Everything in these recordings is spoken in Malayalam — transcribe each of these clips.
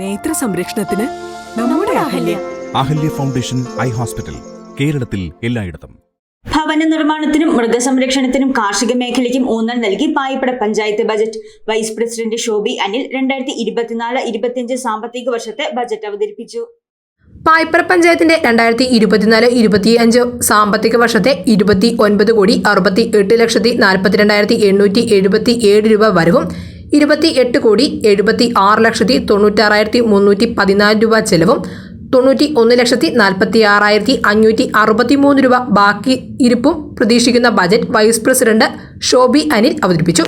നേത്ര സംരക്ഷണത്തിന് നമ്മുടെ Ahalya. Ahalya. Foundation eye hospital കേരളത്തിൽ എല്ലായിടത്തും. ഭവന നിർമ്മാണത്തിനും മൃഗസംരക്ഷണത്തിനും കാർഷിക മേഖലയ്ക്കും ഊന്നൽ നൽകി Payipra panchayat budget. Vice president Shobi Anil രണ്ടായിരത്തി ഇരുപത്തിനാല് ഇരുപത്തിയഞ്ച് സാമ്പത്തിക വർഷത്തെ ബജറ്റ് അവതരിപ്പിച്ചു. പായ്പറ പഞ്ചായത്തിന്റെ രണ്ടായിരത്തി ഇരുപത്തിനാല് ഇരുപത്തി അഞ്ച് സാമ്പത്തിക വർഷത്തെ ഇരുപത്തി ഒൻപത് കോടി അറുപത്തി എട്ട് ലക്ഷത്തി നാൽപ്പത്തിരണ്ടായിരത്തി എണ്ണൂറ്റി എഴുപത്തി ഏഴ് രൂപ വരവും ഇരുപത്തി എട്ട് കോടി എഴുപത്തി ആറ് ലക്ഷത്തി തൊണ്ണൂറ്റാറായിരത്തി മുന്നൂറ്റി പതിനാല് രൂപ ചെലവും തൊണ്ണൂറ്റി ഒന്ന് ലക്ഷത്തി നാൽപ്പത്തി ആറായിരത്തി അഞ്ഞൂറ്റി അറുപത്തി മൂന്ന് രൂപ ബാക്കി ഇരിപ്പും പ്രതീക്ഷിക്കുന്ന budget vice president Shobi Anil അവതരിപ്പിച്ചു.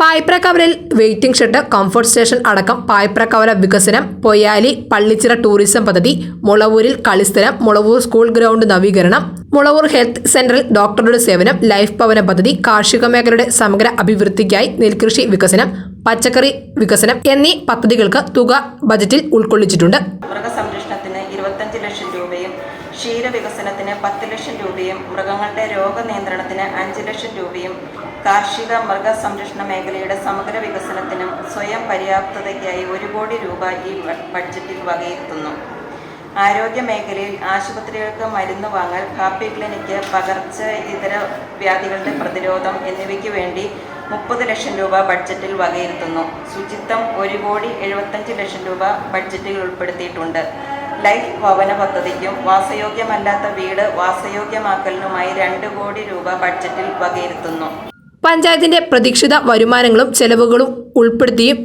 പായ്പ്ര കവലയിൽ വെയിറ്റിംഗ് ഷെഡ് കംഫർട്ട് സ്റ്റേഷൻ അടക്കം പായ്പ്ര കവല വികസനം പൊയ്യാലി പള്ളിച്ചിറ ടൂറിസം പദ്ധതി മുളവൂരിൽ കളിസ്ഥലം മുളവൂർ സ്കൂൾ ഗ്രൗണ്ട് നവീകരണം മുളവൂർ ഹെൽത്ത് സെന്ററിൽ ഡോക്ടറുടെ സേവനം ലൈഫ് ഭവന പദ്ധതി കാർഷിക മേഖലയുടെ സമഗ്ര അഭിവൃദ്ധിക്കായി നെൽകൃഷി വികസനം പച്ചക്കറി വികസനം എന്നീ പദ്ധതികൾക്ക് തുക ബജറ്റിൽ ഉൾക്കൊള്ളിച്ചിട്ടുണ്ട്. മൃഗസംരക്ഷണത്തിന് ഇരുപത്തഞ്ച് ലക്ഷം രൂപയും ക്ഷീരവികസനത്തിന് പത്ത് ലക്ഷം രൂപയും മൃഗങ്ങളുടെ രോഗനിയന്ത്രണത്തിന് അഞ്ച് ലക്ഷം രൂപയും കാർഷിക മൃഗസംരക്ഷണ മേഖലയുടെ സമഗ്ര വികസനത്തിനും സ്വയം പര്യാപ്തതയ്ക്കായി ഒരു കോടി രൂപ ഈ ബഡ്ജറ്റിൽ വകയിരുത്തുന്നു. ആരോഗ്യ മേഖലയിൽ ആശുപത്രികൾക്ക് മരുന്ന് വാങ്ങൽ ഹാപ്പി ക്ലിനിക്ക് പകർച്ച ഇതര വ്യാധികളുടെ പ്രതിരോധം എന്നിവയ്ക്ക് വേണ്ടി മുപ്പത് ലക്ഷം രൂപ ബഡ്ജറ്റിൽ വകയിരുത്തുന്നു. ശുചിത്വം ഒരു കോടി എഴുപത്തഞ്ച് ലക്ഷം രൂപ ബഡ്ജറ്റിൽ ഉൾപ്പെടുത്തിയിട്ടുണ്ട്. ലൈഫ് ഭവന പദ്ധതിക്കും വാസയോഗ്യമല്ലാത്ത വീട് വാസയോഗ്യമാക്കലിനുമായി രണ്ട് കോടി രൂപ ബഡ്ജറ്റിൽ വകയിരുത്തുന്നു. പഞ്ചായത്തിന്റെ പ്രതീക്ഷിത വരുമാനങ്ങളും ചെലവുകളും ഉൾപ്പെടുത്തിയും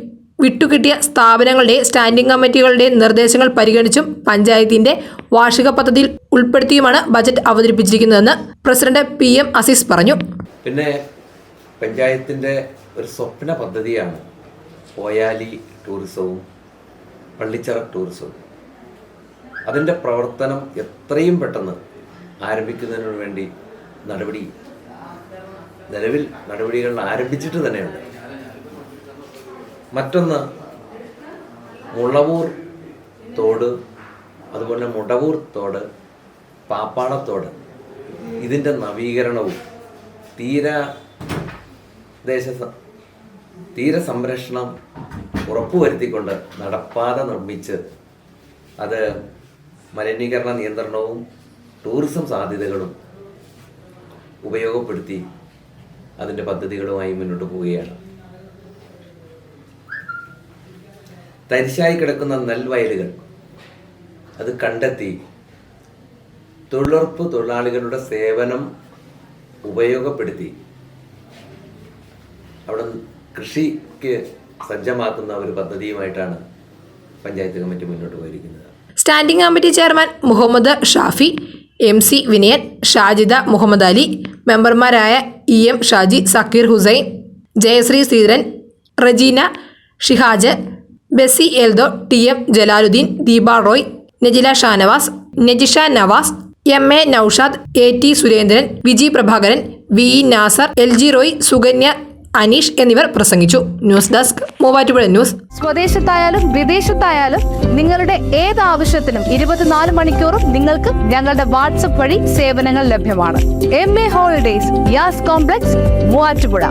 വിട്ടുകിട്ടിയ സ്ഥാപനങ്ങളുടെ സ്റ്റാൻഡിംഗ് കമ്മിറ്റികളുടെ നിർദ്ദേശങ്ങൾ പരിഗണിച്ചും പഞ്ചായത്തിന്റെ വാർഷിക പദ്ധതിയിൽ ഉൾപ്പെടുത്തിയുമാണ് ബജറ്റ് അവതരിപ്പിച്ചിരിക്കുന്നതെന്ന് പ്രസിഡന്റ് പി എം അസീസ് പറഞ്ഞു. പിന്നെ പഞ്ചായത്തിന്റെ ഒരു സ്വപ്ന പദ്ധതിയാണ് പോയാലി ടൂറിസവും പള്ളിച്ചറ ടൂറിസവും. അതിന്റെ പ്രവർത്തനം എത്രയും പെട്ടെന്ന് ആരംഭിക്കുന്നതിന് വേണ്ടി നടപടി നിലവിൽ നടപടികൾ ആരംഭിച്ചിട്ട് തന്നെയുണ്ട്. മറ്റൊന്ന് മുളവൂർ തോട് അതുപോലെ മുടവൂർ തോട് പാപ്പാളത്തോട്. ഇതിന്റെ നവീകരണവും തീര ദേശ തീരസംരക്ഷണം തീര സംരക്ഷണം ഉറപ്പുവരുത്തിക്കൊണ്ട് നടപ്പാത നിർമ്മിച്ച് അത് മലിനീകരണ നിയന്ത്രണവും ടൂറിസം സാധ്യതകളും ഉപയോഗപ്പെടുത്തി അതിന്റെ പദ്ധതികളുമായി മുന്നോട്ട് പോവുകയാണ്. തരിശായി കിടക്കുന്ന നെൽവയലുകൾ അത് കണ്ടെത്തി തൊഴിലുറപ്പ് തൊഴിലാളികളുടെ സേവനം ഉപയോഗപ്പെടുത്തി അവിടെ കൃഷിക്ക് സജ്ജമാക്കുന്ന ഒരു പദ്ധതിയുമായിട്ടാണ് പഞ്ചായത്ത് കമ്മിറ്റി മുന്നോട്ട് പോയിരിക്കുന്നത്. Standing committee chairman Muhammad Shafi M C Vinayan Shajida Muhammad Ali മെമ്പർമാരായ E M Shaji Zakir Hussain Jayashree Sreedharan Rejina Shihaj Besy Eldho T M Jalaludeen Deepa Roy Najila Shanavas Najisha Navas M A Noushad A T Surendran Viji Prabhakaran V E Nasar L G Roy Sukanya Anish എന്നിവർ പ്രസംഗിച്ചു. News desk Muvattupuzha news. സ്വദേശത്തായാലും വിദേശത്തായാലും നിങ്ങളുടെ ഏത് ആവശ്യത്തിനും ഇരുപത്തിനാല് മണിക്കൂറും നിങ്ങൾക്ക് ഞങ്ങളുടെ വാട്സപ്പ് വഴി സേവനങ്ങൾ ലഭ്യമാണ്. M A holidays Yas complex Muvattupuzha.